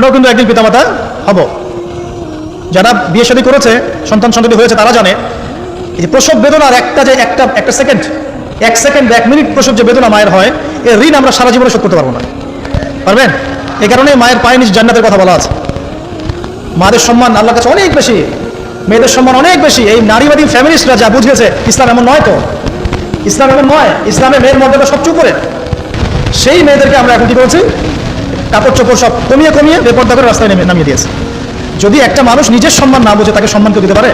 আমরাও কিন্তু একদিন পিতামাতা হব। যারা বিয়ে শাদী করেছে, সন্তান সন্ততি হয়েছে, তারা জানে এই যে প্রসব বেদনার একটা যে একটা একটা সেকেন্ড এক সেকেন্ড এক মিনিট প্রসব যে বেদনা মায়ের হয়, এর ঋণ আমরা সারা জীবনে শোধ করতে পারব না। পারবেন? এই কারণে মায়ের পায়ে নিচ জান্নাতের কথা বলা আছে। মাদের সম্মান আল্লাহর কাছে অনেক বেশি, মেয়েদের সম্মান অনেক বেশি। এই নারীবাদী ফ্যামিলিস্টরা যা বুঝেছে ইসলাম এমন নয় তো। ইসলাম এমন নয় ইসলামে মেয়ের মর্যাদা সবচেয়ে উপরে। সেই মেয়েদেরকে আমরা এখন কি করছি? কাপড় চোপড় সব কমিয়ে কমিয়ে বেপর্দা করে রাস্তায় নেমে নামিয়ে দিয়েছে। যদি একটা মানুষ নিজের সম্মান না বোঝে, তাকে সম্মান কেউ দিতে পারে?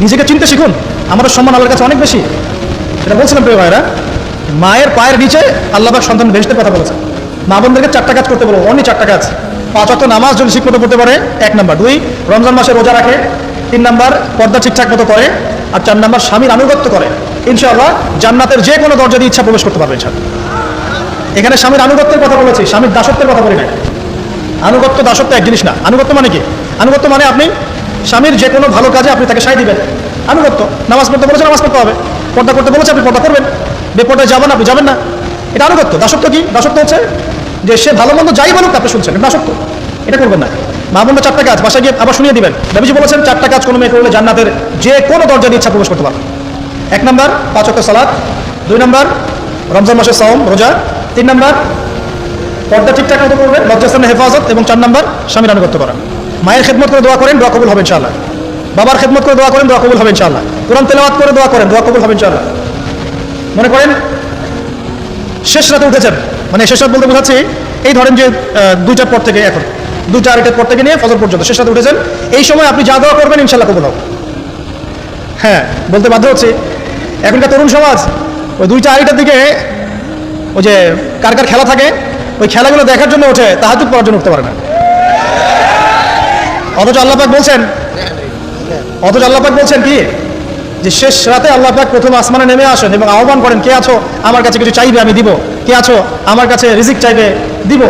নিজেকে চিনতে শিখুন। আমাদের সম্মান আল্লাহর কাছে অনেক বেশি। এটা বলছিলাম প্রিয় ভাইরা মায়ের পায়ের নিচে আল্লাহবাক সন্তান ভেসতে কথা বলেছে। মা বোনদেরকে চারটা কাজ করতে বলো অনলি চারটা কাজ। পাঁচ অত নামাজ যদি ঠিক মতো পড়তে পারে, এক নাম্বার। দুই, রমজান মাসে রোজা রাখে তিন নাম্বার, পর্দা ঠিকঠাক মতো করে। আর চার নাম্বার, স্বামীর আনুগত্য করে। ইনশাআল্লাহ জান্নাতের যে কোনো দরজা দিয়ে ইচ্ছা প্রবেশ করতে পারবে, ইনশাআল্লাহ। এখানে স্বামীর আনুগত্যের কথা বলেছি, স্বামীর দাসত্বের কথা বলি না আনুগত্য দাসত্ব এক জিনিস না। আনুগত্য মানে কি? আনুগত্য মানে আপনি স্বামীর যে কোনো ভালো কাজে আপনি তাকে সাই দিবেন। আনুগত্য। নামাজ পড়তে বলেছে নামাজ পড়তে হবে। পর্দা করতে বলেছে আপনি পর্দা করবেন। বেপর্দায় যাবেন, আপনি যাবেন না। এটা আনুগত্য। দাসত্ব কি? দাসত্ব হচ্ছে যে সে ভালো মন্দ যাই বলুক, আপনি শুনছেন। দাসত্ব। এটা করবেন না। মা বোনটা চারটা কাজ। বাসায় গিয়ে আবার শুনিয়ে দিবেন। নবীজি বলেছেন, চারটা কাজ কোনো মেয়ে করলে জান্নাতের যে কোনো দরজা দিয়ে ইচ্ছা প্রবেশ করতে পারবে। এক নম্বর, পাঁচ অক্ট সালাদ দুই নম্বর, রমজান মাসের সাওম, রোজা। তিন নম্বর, পর্দা ঠিকঠাক মতো করবে লজ্জাস্থানের হেফাজত এবং চার নম্বর স্বামীর আনুগত্য করা। মায়ের খেদমত করে দোয়া করেন, দোয়া কবুল হবে ইনশাআল্লাহ। বাবার খেদমত করে দোয়া করেন, দোয়া কবুল হবে ইনশাআল্লাহ। কোরআন তেলাওয়াত করে দোয়া করেন, দোয়া কবুল হবে ইনশাআল্লাহ। মনে করেন, শেষ রাতে উঠেছেন। মানে শেষ রাত বলতে বোঝাচ্ছি, এই ধরেন যে দুইটার পর থেকে এখন, দুইটা আড়াইটার পর থেকে নিয়ে ফজর পর্যন্ত শেষ রাতে উঠেছেন, এই সময় আপনি যা দোয়া করবেন ইনশাআল্লাহ কবুল হবে। হ্যাঁ বলতে বাধ্য হচ্ছে, এখনকার তরুণ সমাজ, ওই দুইটা আড়াইটার দিকে ওই যে কার কার খেলা থাকে, ওই খেলাগুলো দেখার জন্য ওঠে, তাহাজুদ পড়ার জন্য উঠতে পারে না। অথচ আল্লাপাক বলছেন, অথচ আল্লাপাক বলছেন কি? যে শেষ রাতে আল্লাপাক প্রথম আসমানে নেমে আসেন এবং আহ্বান করেন, কে আছো? আমার কাছে কিছু চাইবে, আমি দিব। কে আছো? আমার কাছে রিজিক চাইবে, দিব।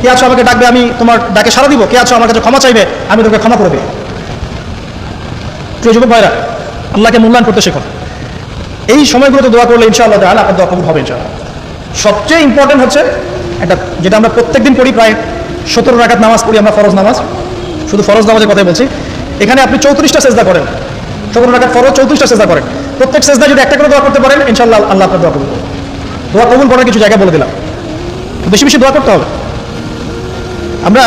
কে আছো? আমাকে ডাকবে, আমি তোমার ডাকে সারা দিব। কে আছো? আমার কাছে ক্ষমা চাইবে, আমি তোকে ক্ষমা করবে প্রিয় যুবক ভাইরা, আল্লাহকে মূল্যায়ন করতে শেখো। এই সময়গুলোতে দোয়া করলে ইনশাআল্লাহ আপনার দোয়া কবুল হবে ইনশাআল্লাহ। সবচেয়ে ইম্পর্টেন্ট হচ্ছে একটা, যেটা আমরা প্রত্যেকদিন পড়ি প্রায় সতেরো রাকাত নামাজ পড়ি আমরা ফরজ নামাজ। শুধু ফরজ নামাজের কথাই বলছি। এখানে আপনি চৌত্রিশটা সেজদা করেন। সতেরো রাকাত ফরজ চৌত্রিশটা সেজদা করেন। প্রত্যেক সেজদা যদি একটা করে দোয়া করতে পারেন, ইনশাআল্লাহ আল্লাহ আপনার দোয়া কবুল দোয়া কবুল করার কিছু জায়গা বলে দিলাম। বেশি বেশি দোয়া করতে হবে। আমরা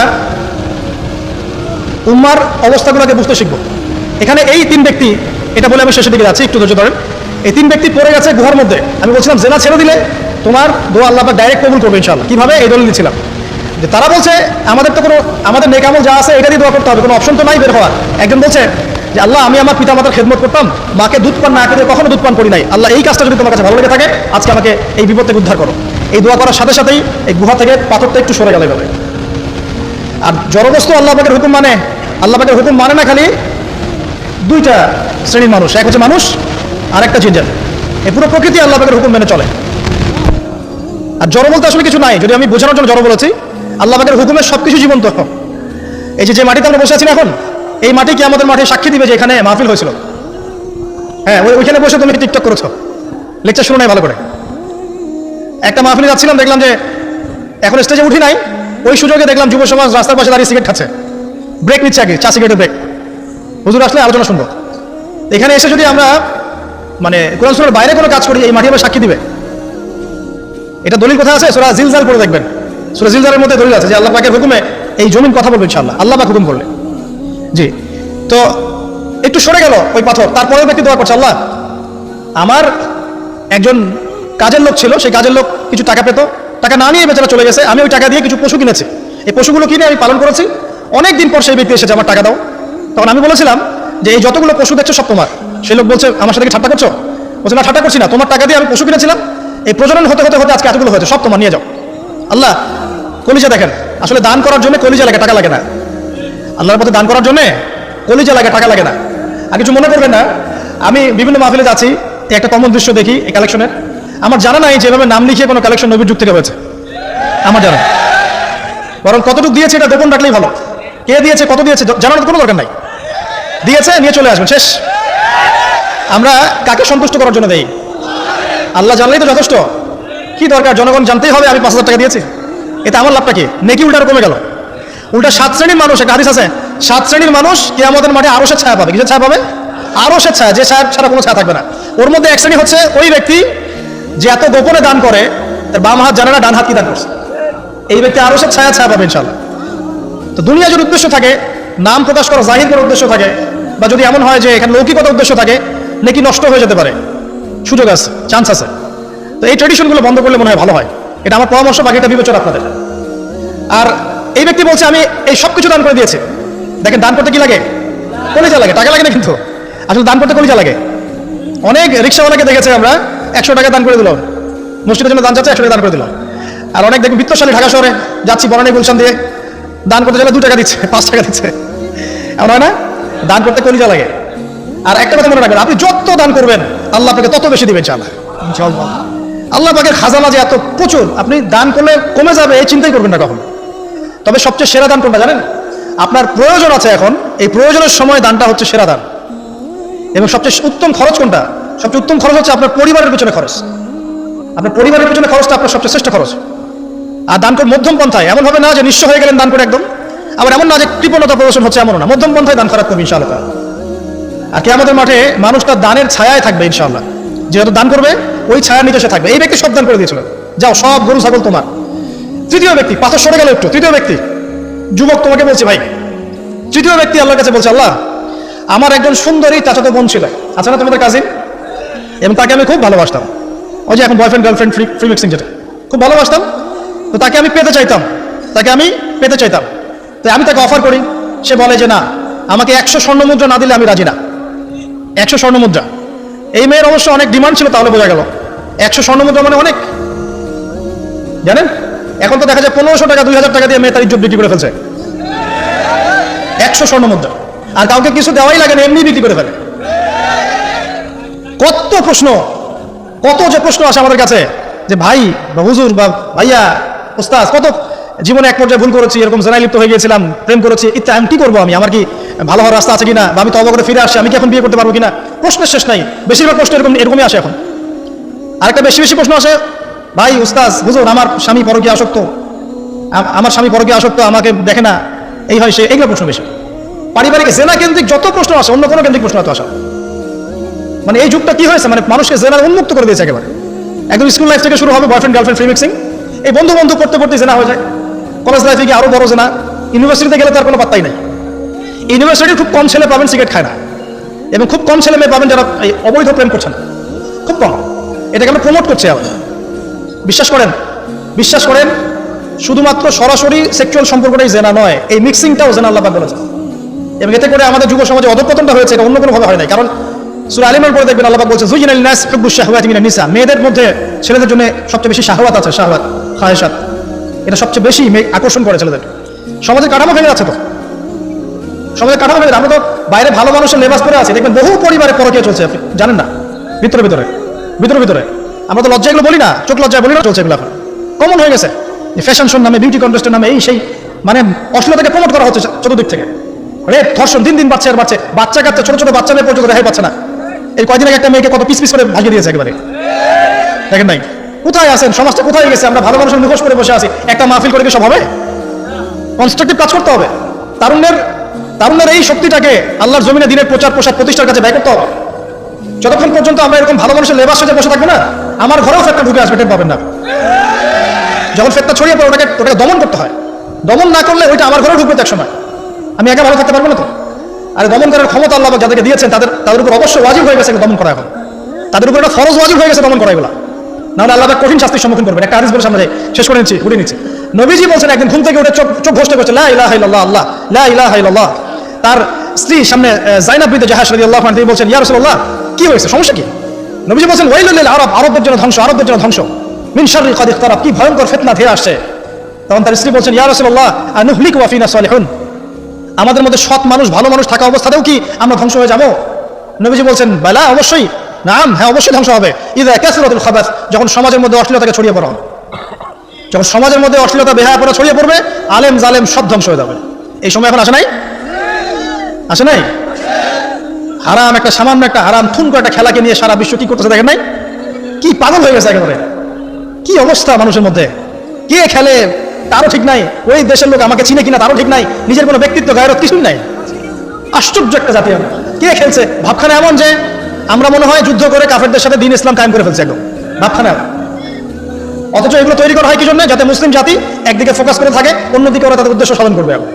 উম্মার অবস্থাগুলোকে বুঝতে শিখব। এখানে এই তিন ব্যক্তি, এটা বলে আমি শেষের দিকে যাচ্ছি, একটু ধৈর্য ধরেন। এই তিন ব্যক্তি পড়ে গেছে গুহার মধ্যে। আমি বলছিলাম, জেনা ছেড়ে দিলে তোমার দোয়া আল্লাহ ডাইরেক্ট কবুল করবে ইনশাল্লাহ কীভাবে? এই দলিল দিচ্ছিলাম যে তারা বলছে, আমাদের তো কোনো আমাদের নেকামল যা আছে, এটা দিয়ে দোয়া করতে হবে। কোনো অপশন তো নাই বের হওয়ার। একজন বলছে, যে আল্লাহ, আমি আমার পিতা মাতার খেদমত করতাম। মাকে দুধ পান না খেতে কখনো দুধ পান করি নাই। আল্লাহ, এই কাজটা যদি তোমার কাছে ভালো লেগে থাকে, আজকে আমাকে এই বিপদ থেকে উদ্ধার করো। এই দোয়া করার সাথে সাথেই এই গুহা থেকে পাথরটা একটু সরে গেলে এভাবে। আর জড়বস্তু আল্লাহ পাকের হুকুম মানে আল্লাহ পাকের হুকুম মানে না খালি দুইটা শ্রেণির মানুষ। এক হচ্ছে মানুষ আর একটা জিনজার এই পুরো প্রকৃতি আল্লাহ পাকের হুকুম মেনে চলে। আর জড় বলতে আসলে কিছু নাই যদি আমি বোঝানোর জন্য জড় বলেছি। আল্লাহ পাকের হুকুমের সব কিছু জীবন্ত। এই যে যে মাটিতে আমরা বসে আছি এখন, এই মাটি কি আমাদের মাঠে সাক্ষী দিবে যে এখানে মাহফিল হয়েছিল। হ্যাঁ ওই- ওইখানে বসে তুমি টিকটক করেছ। লেকচার শুনো নাই ভালো করে। একটা মাহফিলে যাচ্ছিলাম, দেখলাম যে এখন স্টেজে উঠি নাই। ওই সুযোগে দেখলাম যুব সমাজ রাস্তার পাশে দাঁড়িয়ে সিগারেট খাচ্ছে। ব্রেক নিচ্ছে আগে, চা সিগারেটের ব্রেক হুজুর আসলে আলোচনা শুনব। এখানে এসে যদি আমরা মানে কোরআন বাইরে কোনো কাজ করি, এই মাটি আবার সাক্ষী দিবে। এটা দলিল কোথায় আছে? সোরা জিলজাল পড়ে দেখবেন। সোরা জিলজালের মধ্যে দলিল আছে যে আল্লাহ পাকের হুকুমে এই জমিন কথা বলবে ইনশাআল্লাহ। আল্লাহ পাক হুকুম করলে। জি। তো একটু সরে গেল ওই পাথর, তারপরেও ব্যক্তি দোয়া করছে, আল্লাহ, আমার একজন কাজের লোক ছিল, সেই কাজের লোক কিছু টাকা পেত, টাকা না নিয়ে বেচারা চলে গেছে, আমি ওই টাকা দিয়ে কিছু পশু কিনেছি। এই পশুগুলো কিনে আমি পালন করেছি। অনেক দিন পর সেই ব্যক্তি এসেছে, আমার টাকা দাও। তখন আমি বলেছিলাম যে এই যতগুলো পশু দেখছ সব তোমার। সেই লোক বলছে, আমার সাথে ঠাট্টা করছ? বলছে, না, ঠাট্টা করছি না, তোমার টাকা দিয়ে আমি পশু কিনেছিলাম। এই প্রজনন হতে হতে হতে আজকে এতগুলো হয়েছে, সব তোমার নিয়ে যাও। আল্লাহ, কলিজা দেখেন, আসলে দান করার জন্য কলিজা লাগে, টাকা লাগে না। আল্লাহর পথে দান করার জন্য কলিজা লাগে, টাকা লাগে না। আর কিছু মনে করবেন না, আমি বিভিন্ন মাহফিলে যাচ্ছি একটা কমন দৃশ্য দেখি, এই কালেকশনের আমার জানা নাই যে এভাবে নাম লিখিয়ে কোনো কালেকশন নবীর যুগ থেকে হয়েছে। আমার জানা বরং কতটুকু দিয়েছে এটা গোপন রাখলেই ভালো। কে দিয়েছে, কত দিয়েছে জানানোর কোনো দরকার নাই। দিয়েছে, নিয়ে চলে আসবেন, শেষ। আমরা কাকে সন্তুষ্ট করার জন্য দেই? আল্লাহ জানলেই তো যথেষ্ট। কি দরকার? জনগণ জানতেই হবে, আমি পাঁচ হাজার টাকা দিয়েছি। এতে আমার লাভটা কি? নেকি উল্টার কমে গেল। উল্টা সাত শ্রেণির মানুষ, একটা হাদিস আছে, সাত শ্রেণির মানুষ কেয়ামতের মাঠে আরও সে ছায়া পাবে। কিছু ছায়া পাবে? আরও সে ছায়া, যে ছায়া ছাড়া কোনো ছায়া থাকবে না। ওর মধ্যে এক শ্রেণি হচ্ছে ওই ব্যক্তি যে এত গোপনে দান করে, তার বাম হাত জানে না, ডান হাত কি দান করছে। এই ব্যক্তি আরও সে ছায়া ছায়া পাবে ইনশাল্লাহ তো দুনিয়া যদি উদ্দেশ্য থাকে, নাম প্রকাশ করা জাহির করার উদ্দেশ্য থাকে, বা যদি এমন হয় যে এখানে লৌকিকতার উদ্দেশ্য থাকে, নাকি নষ্ট হয়ে যেতে পারে। সুযোগ আছে চান্স আছে। তো এই ট্রেডিশনগুলো বন্ধ করলে মনে হয় ভালো হয়। এটা আমার পরামর্শ, বাকিটা বিবেচনা আপনাদের। আর এই ব্যক্তি বলছে, আমি এই সব কিছু দান করে দিয়েছি। দেখেন, দান করতে কি লাগে? কলিজা লাগে, টাকা লাগে না কিন্তু। আসলে দান করতে কলিজা লাগে। অনেক রিক্সাওয়ালাকে দেখেছে আমরা, একশো টাকা দান করে দিল। মসজিদের জন্য দান যাচ্ছে একশো টাকা দান করে দিল। আর অনেক দেখবেন বিত্তশালী ঢাকা শহরে যাচ্ছি বরানি গুলশান দিয়ে। দান করতে গেলে দু টাকা দিচ্ছে, পাঁচ টাকা দিচ্ছে। এমন হয় না? দান করতে কলিজা লাগে। আর একটা কথা মনে রাখবেন আপনি যত দান করবেন আল্লাহ আপনাকে তত বেশি দিবেন চালা। আল্লাহ পাকের খাজানা যে এত প্রচুর আপনি দান করলে কমে যাবে এই চিন্তাই করবেন না কখন। তবে সবচেয়ে সেরা দান কোনটা জানেন? আপনার প্রয়োজন আছে এখন এই প্রয়োজনের সময় দানটা হচ্ছে সেরা দান। এবং সবচেয়ে উত্তম খরচ কোনটা? সবচেয়ে উত্তম খরচ হচ্ছে আপনার পরিবারের পিছনে খরচ। আপনার পরিবারের পিছনে খরচটা আপনার সবচেয়ে শ্রেষ্ঠ খরচ। আর দান করে মধ্যম পন্থায় এমন হবে না যে নিঃস্ব হয়ে গেলেন দান করে একদম। আবার এমন না যে কৃপণতা প্রদর্শন হচ্ছে এমন না। মধ্যম পন্থায় দান করার করবে ইনশাআল্লাহ। আর কে আমাদের মাঠে মানুষ তার দানের ছায়ায় থাকবে, ইনশাআল্লাহ। যেহেতু দান করবে, ওই ছায়ার নিচে থাকবে। এই ব্যক্তি সব দান করে দিয়েছিল। যাও, সব গরু, ছাগল তোমার। তৃতীয় ব্যক্তি, পাথর সরে গেল একটু, তৃতীয় ব্যক্তি। যুবক তোমাকে বলছে, ভাই, তৃতীয় ব্যক্তি আল্লাহর কাছে বলছে, আল্লাহ, আমার একজন সুন্দরী চাচাতো বোন ছিল। আচ্ছা না তোমাদের কাজিন এবং তাকে আমি খুব ভালোবাসতাম। ওই যে এখন boyfriend girlfriend free free mixing যেটা। খুব ভালোবাসতাম। তো তাকে আমি পেতে চাইতাম। তাকে আমি পেতে চাইতাম। তাই আমি তাকে অফার করি। সে বলে যে, না, আমাকে একশো স্বর্ণ মুদ্রা না দিলে আমি রাজি না। একশো স্বর্ণ মুদ্রা। এই মেয়ের অবশ্য অনেক ডিমান্ড ছিল, তাহলে বোঝা গেল। একশো স্বর্ণ মুদ্রা মানে অনেক। জানেন? এখন তো দেখা যায় পনেরোশো টাকা, দুই হাজার টাকা দিয়ে মেয়ে তার ইজ্জত বিক্রি করে ফেলছে। একশো স্বর্ণ মুদ্রা। আর কাউকে কিছু দেওয়াই লাগে না, এমনি বিক্রি করে ফেলে। কত প্রশ্ন, কত যে প্রশ্ন আসে আমাদের কাছে যে, ভাই বা হুজুর বা ভাইয়া ওস্তাজ কত জীবনে এক পর্যায়ে ভুল করেছি, এরকম জেনায় লিপ্ত হয়ে গিয়েছিলাম, প্রেম করেছি, ইত্যাদি। আমি কি করব আমি? আমার কি ভালো হওয়ার রাস্তা আছে কিনা? বা আমি তবা করে ফিরে আসছি, আমি কি এখন বিয়ে করতে পারব কিনা? প্রশ্নের শেষ নাই। বেশিরভাগ প্রশ্ন এরকম এরকমই আসে এখন। আরেকটা বেশি বেশি প্রশ্ন আসে, ভাই উস্তাজ হুজুর আমার স্বামী পরকে আসক্ত। আমার স্বামী পরকে আসক্ত, আমাকে দেখে না। এই হয় সে এইগুলো প্রশ্ন বেশি। পারিবারিক জেনা কেন্দ্রিক যত প্রশ্ন আসে, অন্য কোনো কেন্দ্রিক প্রশ্ন এত আসে। মানে এই যুগটা কি হয়েছে? মানে মানুষকে জেনার উন্মুক্ত করে দিয়েছে একেবারে। একদম স্কুল লাইফ থেকে শুরু হবে বয়ফ্রেন্ড গার্লফ্রেন্ড ফ্রি মিক্সিং এই বন্ধু বন্ধু করতে করতে জেনা হয়ে যায়। কলেজ লাইফে গিয়ে আরও বড় জেনা ইউনিভার্সিটিতে গেলে তার কোনো পাত্তাই নাই। ইউনিভার্সিটির খুব কম ছেলে পাবেন, সিগারেট খায় না। এবং খুব কম ছেলে মেয়ে পাবেন যারা অবৈধ প্রেম করছে না। খুব কম। এটাকে আমরা প্রমোট করছি আবার। বিশ্বাস করেন বিশ্বাস করেন, শুধুমাত্র সরাসরি সেক্সুয়াল সম্পর্কটাই জেনা নয়, এই মিক্সিংটাও জেনা আল্লাহ বলেছে এবং এতে করে আমাদের যুব সমাজে অধপতনটা হয়েছে, এটা অন্য কোনো ভাবে হয় নাই। কারণ সুরা আলিমের পরে দেখবেন আল্লাহ বলছে জুইন আল নাস হুব্বু শাহওয়াতি মিনান নিসা। মেয়েদের মধ্যে ছেলেদের জন্য সবচেয়ে বেশি শাহওয়াত আছে, শাহওয়াত, খায়েশাত। এটা সবচেয়ে বেশি আকর্ষণ করে ছেলেদের। সমাজের কাঠামো ভেঙে যাচ্ছে তো। সমাজের কাঠামো ভেঙে আমরা তো বাইরে ভালো মানুষের লেবাস করে আছি, দেখবেন বহু পরিবারে পরকীয়া চলছে, আপনি জানেন না? ভিতরে ভিতরে ভিতরে ভিতরে। আমরা তো লজ্জা এগুলো বলি না, চোখ লজ্জায় বলি না, চলছে এগুলো এখন। কমন হয়ে গেছে। ফ্যাশন শোর নামে বিউটি কন্টেস্টের নামে, এই সেই মানে অশ্লীলতাকে প্রমোট করা হচ্ছে চতুর্দিক থেকে। রেপ, ধর্ষণ, দিন দিন বাচ্চা আর বাচ্চা বাচ্চা কাচ্চা, ছোট ছোট বাচ্চা মেয়ে পর্যন্ত রেহাই পাচ্ছে না। এই কয়দিন আগে একটা মেয়েকে কত পিস পিস করে ভাগিয়ে দিয়েছে একেবারে। দেখেন নাই? কোথায় আছেন? সমাজটা কোথায় গেছে? আমরা ভালো মানুষের মুখোশ করে বসে আছি। একটা মাহফিল করে সব হবে? কনস্ট্রাকটিভ কাজ করতে হবে। তারুণ্যের তারুণ্যের এই শক্তিটাকে আল্লাহর জমিনে দিনের প্রচার, প্রসার, প্রতিষ্ঠার কাছে ব্যয় করতে হবে। যতক্ষণ পর্যন্ত আমরা এরকম ভালো মানুষের লেবার সাজে বসে থাকব না, আমার ঘরেও ফেরটা ঢুকে আসবে, টের পাবেন না। যখন ফেরটা ছড়িয়ে পড়ে, ওটাকে ওটাকে দমন করতে হয়। দমন না করলে ওইটা আমার ঘরেও ঢুকবে এক সময়। আমি একা ভালো থাকতে পারব না তো? আর দমন করার ক্ষমতা আল্লাহ যাদেরকে দিয়েছেন, তাদের তাদের উপর অবশ্যই ওয়াজিব হয়ে গেছে দমন করা এখন। তাদের উপর একটা ফরজ ওয়াজিব হয়ে গেছে দমন করা এগুলো। নাহলে আল্লাহ কঠিন শাস্তির সম্মুখীন করবেন। একটা বলে সামনে শেষ করে নিচ্ছি নিচ্ছি। নবীজি বলছেন, একদিন ঘুম থেকে উঠে চোখ ঘোষণা করছে আল্লাহ তার স্ত্রী সামনে জাহাজ তিনি বলছেন কি হয়েছে? সমস্যা কি? নবীজি বলছেন আরব, আরবদের জন্য ধ্বংস, আরবদের জন্য ধ্বংস। মিন শাররি কি ভয়ঙ্কর ফিতনা ধেয়ে আসছে। তখন তার স্ত্রী বলছেন, ইয়া রাসূলুল্লাহ আমাদের মধ্যে সৎ মানুষ, ভালো মানুষ থাকা অবস্থাতেও কি আমরা ধ্বংস হয়ে যাব? নবীজি বলছেন, বেলা, অবশ্যই। নাম? হ্যাঁ অবশ্যই ধ্বংস হবে। ইদা ক্যাসরাতুল খাবাস, যখন সমাজের মধ্যে অশ্লীলতাকে ছড়িয়ে পড়া। হবে যখন সমাজের মধ্যে অশ্লীলতা, বেহায়া পড়া ছড়িয়ে পড়বে, আলেম জালেম সব ধ্বংস হয়ে যাবে। এই সময় এখন আসে নাই? আসে নাই? হারাম একটা, সামান্য একটা, হারাম থুন করে একটা খেলাকে নিয়ে সারা বিশ্ব কি করতেছে দেখেন নাই? কি পাগল হয়ে গেছে একেবারে। কি অবস্থা মানুষের মধ্যে? কে খেলে তারও ঠিক নাই? ওই দেশের লোক আমাকে চিনে কিনা তারও ঠিক নাই? নিজের কোনো ব্যক্তিত্ব, গায়রত কিছুই নাই। আশ্চর্য একটা জাতি আমরা। কে খেলছে? ভাবখানা এমন যে আমরা মনে হয় যুদ্ধ করে কাফেরদের সাথে দিন ইসলাম কায়েম করে ফেলছে একদম। ভাবখানা অথচ এগুলো তৈরি করা হয় কি জন্য? যাতে মুসলিম জাতি একদিকে ফোকাস করে থাকে, অন্যদিকে ওরা তাদের উদ্দেশ্য সাধন করবে এখন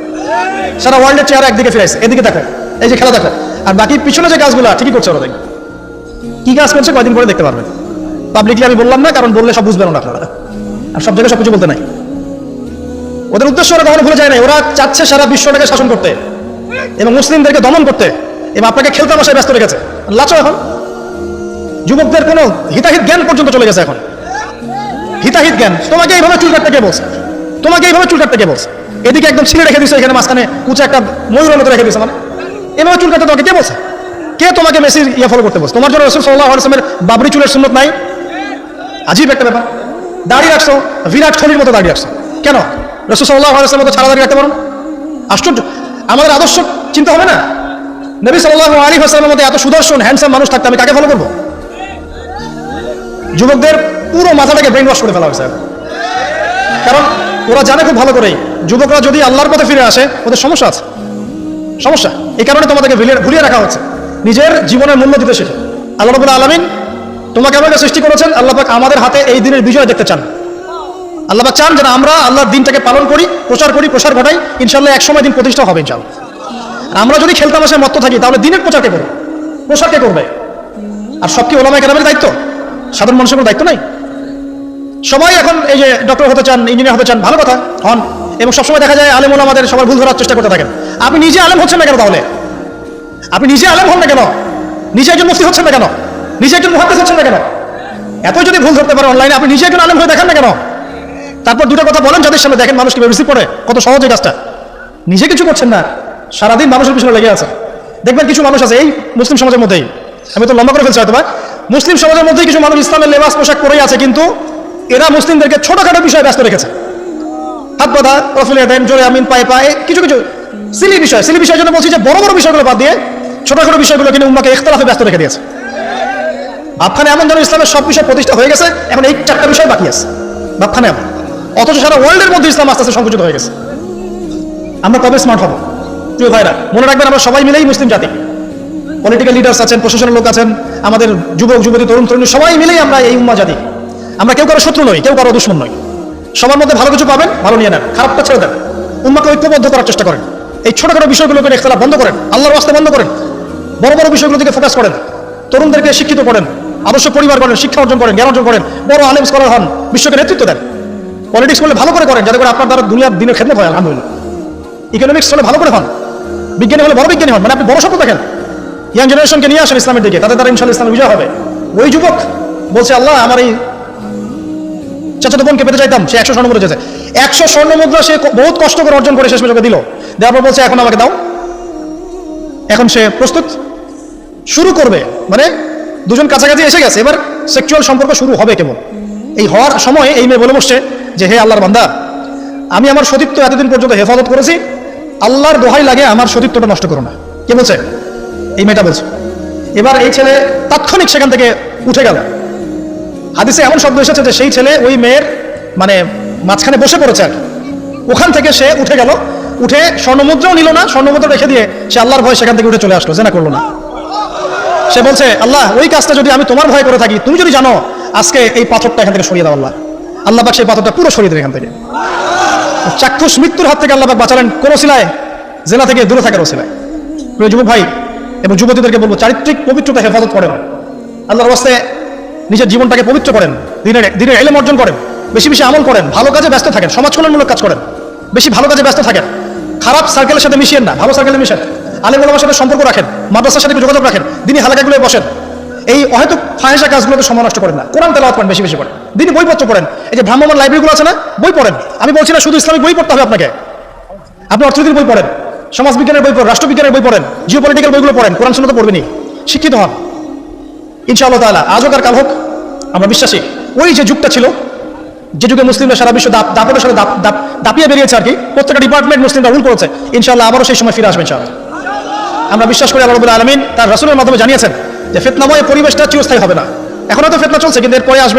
সারা ওয়ার্ল্ডের চেয়ার একদিকে ফিরেছে এদিকে দেখো এই যে খেলা দেখো আর বাকি পিছনে যে কাজগুলো ঠিকই করছে ওরা দেখো কি কাজ করছে কয়দিন পরে দেখতে পারবেন। পাবলিকলি আমি বললাম না, কারণ বললে সব বুঝবেন না আপনারা। আর সব জায়গায় সবকিছু বলতে নাই। ওদের উদ্দেশ্য ওরা কখনো ভুলে যায় না ওরা চাচ্ছে সারা বিশ্বটাকে শাসন করতে এবং মুসলিমদেরকে দমন করতে। এবং আপনাকে খেলতে বসায় ব্যস্ত রেখেছে। লাচো এখন। যুবকদের কোনো হিতাহিত জ্ঞান পর্যন্ত চলে গেছে এখন। হিতাহিত জ্ঞান। তোমাকে এইভাবে চুল কাটতে কে বলছে? তোমাকে এইভাবে চুল কাটতে কে বলছে? এদিকে একদম ছিঁড়ে রেখে দিচ্ছে এখানে মাঝখানে কুচে একটা ময়ূরের মতো রেখে দিচ্ছে মানে। এভাবে চুল কাটতে তোমাকে কে বলছে? কে তোমাকে মেসির ইয়ে ফলো করতে বলছে? তোমার জন্য রসুল সাল্লাহ আসলামের বাবরি চুলের সুন্নত নাই? আজীব একটা ব্যাপার। দাঁড়িয়ে রাখছো, বিরাট কোহলির মতো দাঁড়িয়ে রাখছো। কেন? রসুল সাল্লাহ আসলামের মতো ছাড়া দাঁড়িয়ে রাখতে পারো? আশ্চর্য। আমাদের আদর্শ চিন্তা হবে না? নবী সাল্লাহ আলী হাসলামের মতো এত সুদর্শন হ্যান্ডসাম মানুষ থাকতে আমি কাকে ফলো করব? যুবকদের পুরো মাথাটাকে ব্রেন ওয়াশ করে ফেলা হয়েছে। কারণ ওরা জানে খুব ভালো করেই, যুবকরা যদি আল্লাহর পথে ফিরে আসে, ওদের সমস্যা আছে। সমস্যা। এই কারণে তোমাদেরকে ভুলিয়ে রাখা হচ্ছে। নিজের জীবনের মূল্য দিতে শেখে। আল্লাহ রবুল্লা আলমিন তোমাকে আমাকে সৃষ্টি করেছেন, আল্লাহ পাক আমাদের হাতে এই দিনের বিজয় দেখতে চান। আল্লাহ পাক চান যেন আমরা আল্লাহর দিনটাকে পালন করি, প্রচার করি, প্রসার ঘটাই। ইনশাল্লাহ এক সময় দিন প্রতিষ্ঠা হবে ইনশাল্লাহ আমরা যদি খেলতাম খেলতামাশায় মত্ত থাকি, তাহলে দিনের প্রচার কে করবে প্রসার কে করবে? আর সব কি ওলামায় কেরামের দায়িত্ব? সাধারণ মানুষের দায়িত্ব নাই? সবাই এখন এই যে ডক্টর হতে চান ইঞ্জিনিয়ার হতে চান, ভালো কথা, হন। এবং সবসময় দেখা যায় আলেম আমাদের সবার ভুল ধরার চেষ্টা করতে থাকেন। আপনি নিজে আলেম হচ্ছেন না কেন তাহলে? আপনি নিজে আলেম হন না কেন? নিজে একজন মুফতি হচ্ছেন না কেন? নিজে একজন মহাদ্দেশ হচ্ছেন না কেন? এতই যদি ভুল ধরতে পারে অনলাইনে আপনি নিজে একজন আলেম হয়ে দেখান না কেন? তারপর দুটো কথা বলেন যাদের সামনে, দেখেন মানুষ কীভাবে রিসিভ করে, কত সহজ কাজটা। নিজে কিছু করছেন না। সারাদিন মানুষের পিছনে লেগে আছে। দেখবেন কিছু মানুষ আছে, এই মুসলিম সমাজের মধ্যেই। আমি তো লম্বা করে ফেলছি হয়তো মুসলিম সমাজের মধ্যেই কিছু মানুষ ইসলামের লেবাস পোশাক পরেই আছে, কিন্তু এরা মুসলিমদেরকে ছোটখাটো বিষয়ে ব্যস্ত রেখেছে। হাত বাঁধা, রফুলিয়া দেন, জোরে আমিন, পায়ে পায়ে কিছু কিছু সিলি বিষয়। সিলি বিষয়ের জন্য বলছি যে বড় বড় বিষয়গুলো বাদ দিয়ে ছোটখাটো বিষয়গুলো কিন্তু উম্মাকে ইখতলাফে ব্যস্ত রেখে দিয়েছে। ভাবখানে এমন যেন ইসলামের সব বিষয় প্রতিষ্ঠা হয়ে গেছে, এখন এই চারটা বিষয় বাকি আছে। ভাবখানে এমন। অথচ সারা ওয়ার্ল্ডের মধ্যে ইসলাম আস্তে আস্তে সংকুচিত হয়ে গেছে। আমরা কবে স্মার্ট হব। প্রিয় ভাইরা, মনে রাখবেন আমরা সবাই মিলেই মুসলিম জাতি। পলিটিক্যাল লিডার্স আছেন, প্রশাসনের লোক আছেন, আমাদের যুবক, যুবতী, তরুণ, তরুণী, সবাই মিলেই আমরা এই উম্মা জাতি। আমরা কেউ কারও শত্রু নই, কেউ কারও দুশ্মন নই। সবার মধ্যে ভালো কিছু পাবেন, ভালো নিয়ে নেন। খারাপটা ছেড়ে দেন। উম্মাকে ঐক্যবদ্ধ করার চেষ্টা করেন। এই ছোটখাটো বিষয়গুলোকে ইখতলাফ বন্ধ করেন। আল্লাহর রাস্তা বন্ধ করেন। বড় বড় বিষয়গুলো থেকে ফোকাস করেন। তরুণদেরকে শিক্ষিত করেন। আদর্শ পরিবার করেন শিক্ষা অর্জন করেন, জ্ঞান অর্জন করেন। বড় আলেম স্কলার হন, বিশ্বকে নেতৃত্ব দেন। পলিটিক্স করলে ভালো করে করেন, যাতে করে আপনার দ্বারা দুনিয়ার দিনের খেদমত হয়, আলহামদুলিল্লাহ। ইকোনমিক্স হলে ভালো করে হন। বিজ্ঞানী হলে বড় বিজ্ঞানী হন। মানে আপনি বড় স্বপ্ন দেখেন। ইয়াং জেনারেশনকে নিয়ে আসেন ইসলামের দিকে তাদের দ্বারা ইনশাল্লাহ ইসলাম বিজয় হবে। ওই যুবক বলছে, আল্লাহ, আমার এই চাচাতো বোনকে পেতে চাইতাম, সে একশো স্বর্ণ মুদ্রা একশো স্বর্ণ মুদ্রা সে বহুত কষ্ট করে অর্জন করে শেষ পর্যন্ত দিল। দেওয়ার পর বলছে, এখন আমাকে দাও। এখন সে প্রস্তুত, শুরু করবে। মানে দুজন কাছাকাছি এসে গেছে। এবার সেক্সুয়াল সম্পর্ক শুরু হবে কেবল। এই হওয়ার সময় এই মেয়ে বলে বসছে যে, হে আল্লাহর বান্দা, আমি আমার সতীত্ব এতদিন পর্যন্ত হেফাজত করেছি আল্লাহর দোহাই লাগে আমার সতীত্বটা নষ্ট করো না। কে বলছে? এই মেয়েটা বলছে। এবার এই ছেলে তাৎক্ষণিক সেখান থেকে উঠে গেল। হাদিসে এমন শব্দ এসেছে যে সেই ছেলে ওই মেয়ের মানে মাঝখানে বসে পড়েছে আর ওখান থেকে সে উঠে গেল। উঠে স্বর্ণমুদ্রাও নিল না, স্বর্ণমুদ্রা রেখে দিয়ে সে আল্লাহর ভয় সেখান থেকে উঠে চলে আসলো, জেনা করল না। সে বলছে, আল্লাহ, ওই কাজটা যদি আমি তোমার ভয় করে থাকি, তুমি যদি জানো, আজকে এই পাথরটা এখান থেকে সরিয়ে দাও, আল্লাহ। আল্লাহ পাক সেই পাথরটা পুরো সরিয়ে দেবে এখান থেকে। চাক্ষুষ মৃত্যুর হাত থেকে আল্লাহ বাঁচালেন কোন সিলায়? জেলা থেকে দূরে থাকার ওসিলায়। প্রিয় যুবক ভাই এবং যুবতীদেরকে বলব, চারিত্রিক পবিত্রতা হেফাজত করেন। আল্লাহর বাস্তে নিজের জীবনটাকে পবিত্র করেন, দিনের দিনের এলেম অর্জন করেন, বেশি বেশি আমল করেন, ভালো কাজে ব্যস্ত থাকেন, সমাজ কল্যাণমূলক কাজ করেন, বেশি ভালো কাজে ব্যস্ত থাকেন। খারাপ সার্কেলের সাথে মিশিয়েন না, ভালো সার্কেলে মিশেন। আলিম ওলামার সাথে সম্পর্ক রাখেন, মাদ্রাসার সাথে যোগাযোগ রাখেন দিনই হালাকাগুলো বসেন। এই অহেতুক ফাহেসা কাজগুলোতে সময় নষ্ট করেন না। কোরআন তেলাওয়াত করেন বেশি বেশি করেন দিনই বইপত্র পড়েন। এই যে ভ্রাম্যমান লাইব্রেরিগুলো আছে না, বই পড়েন। আমি বলছি না শুধু ইসলামিক বই পড়তে হবে আপনাকে। আপনি অর্থনীতির বই পড়েন, সমাজবিজ্ঞানের বই পড়েন, রাষ্ট্রবিজ্ঞানের বই পড়েন জিও পলিটিক্যাল বইগুলো পড়েন, কোরআন শুনে তো পড়বেনি শিক্ষিত হন। ইনশাআল্লাহ তাআলা আজ হোক আর কাল হোক, আমরা বিশ্বাসী। ওই যে যুগটা ছিল, যে যুগে মুসলিমরা সারা বিশ্ব দাপ দাপটের সাথে দাপ দাপ দাপিয়ে বেরিয়েছে আর কি, প্রত্যেকটা ডিপার্টমেন্ট মুসলিমরা রুল করেছে। ইনশাআল্লাহ আবারও সেই সময় ফিরে আসবে ইনশাআল্লাহ। আমরা বিশ্বাস করি আল্লাহ আলমিন তার রাসুলের মাধ্যমে জানিয়েছেন যে ফেতনাময় পরিবেশটা চিরস্থায়ী হবে না। এখন তো ফেতনা চলছে, কিন্তু এরপরে আসবে